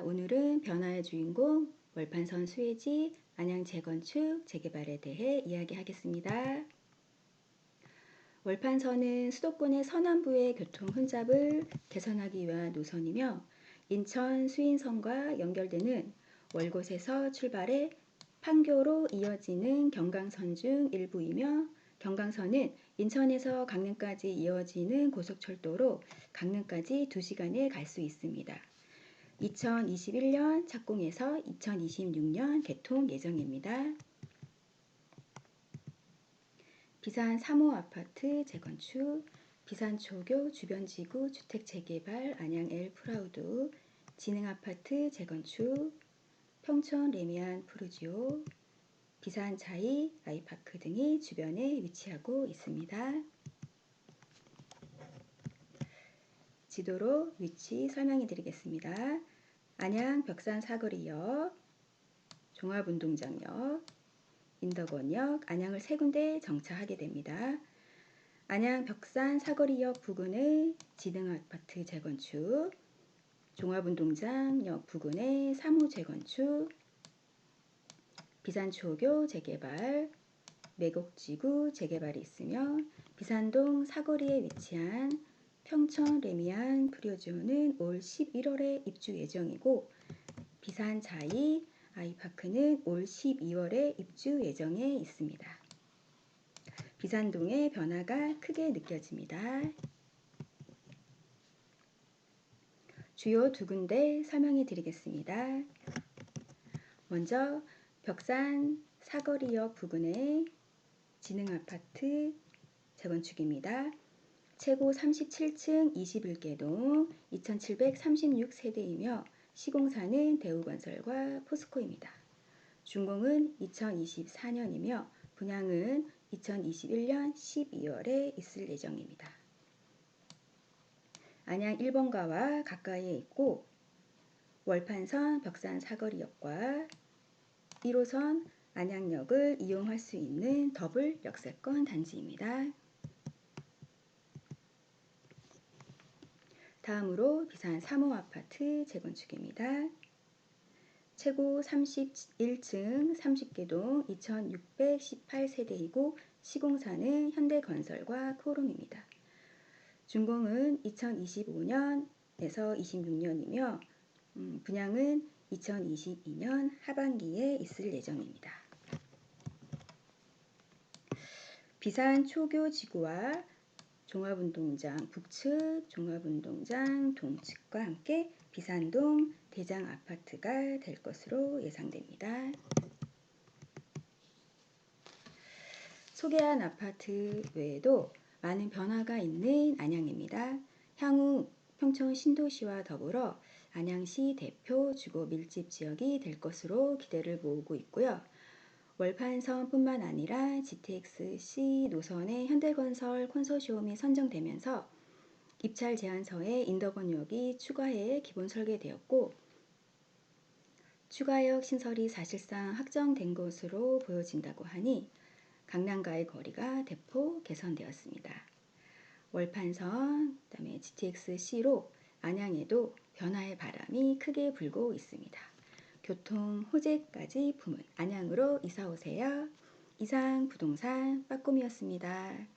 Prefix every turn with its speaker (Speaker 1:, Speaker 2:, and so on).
Speaker 1: 오늘은 변화의 주인공 월판선 수혜지 안양 재건축 재개발에 대해 이야기하겠습니다. 월판선은 수도권의 서남부의 교통 혼잡을 개선하기 위한 노선이며 인천 수인선과 연결되는 월곶에서 출발해 판교로 이어지는 경강선 중 일부이며 경강선은 인천에서 강릉까지 이어지는 고속철도로 강릉까지 2시간에 갈 수 있습니다. 2021년 착공해서 2026년 개통 예정입니다. 비산 3호 아파트 재건축, 비산 초교 주변지구 주택 재개발 안양 엘 프라우드, 진흥아파트 재건축, 평촌 레미안 푸르지오, 비산 차이 아이파크 등이 주변에 위치하고 있습니다. 지도로 위치 설명해 드리겠습니다. 안양 벽산 사거리역, 종합운동장역, 인덕원역, 안양을 세 군데 정차하게 됩니다. 안양 벽산 사거리역 부근의 지등아파트 재건축, 종합운동장역 부근의 3호 재건축, 비산초교 재개발, 매곡지구 재개발이 있으며 비산동 사거리에 위치한 평천 레미안 프리오즈는 올 11월에 입주 예정이고 비산 자이 아이파크는 올 12월에 입주 예정에 있습니다. 비산동의 변화가 크게 느껴집니다. 주요 두 군데 설명해 드리겠습니다. 먼저 벽산 사거리역 부근의 진흥아파트 재건축입니다. 최고 37층 21개동 2736세대이며 시공사는 대우건설과 포스코입니다. 준공은 2024년이며 분양은 2021년 12월에 있을 예정입니다. 안양 1번가와 가까이에 있고 월판선 벽산 사거리역과 1호선 안양역을 이용할 수 있는 더블 역세권 단지입니다. 다음으로 비산 3호 아파트 재건축입니다. 최고 31층 30개동 2618세대이고 시공사는 현대건설과 코롬입니다. 준공은 2025년에서 26년이며 음, 분양은 2022년 하반기에 있을 예정입니다. 비산 초교 지구와 종합운동장 북측, 종합운동장 동측과 함께 비산동 대장 아파트가 될 것으로 예상됩니다. 소개한 아파트 외에도 많은 변화가 있는 안양입니다. 향후 평촌 신도시와 더불어 안양시 대표 주거 밀집 지역이 될 것으로 기대를 모으고 있고요. 월판선뿐만 아니라 GTX-C 노선의 현대건설 콘소시엄이 선정되면서 입찰 제안서에 인덕원역이 추가해 기본 설계되었고 추가역 신설이 사실상 확정된 것으로 보여진다고 하니 강남과의 거리가 대폭 개선되었습니다. 월판선, 그다음에 GTX-C로 안양에도 변화의 바람이 크게 불고 있습니다. 교통 호재까지 품은 안양으로 이사 오세요. 이상 부동산 빠꿈이었습니다.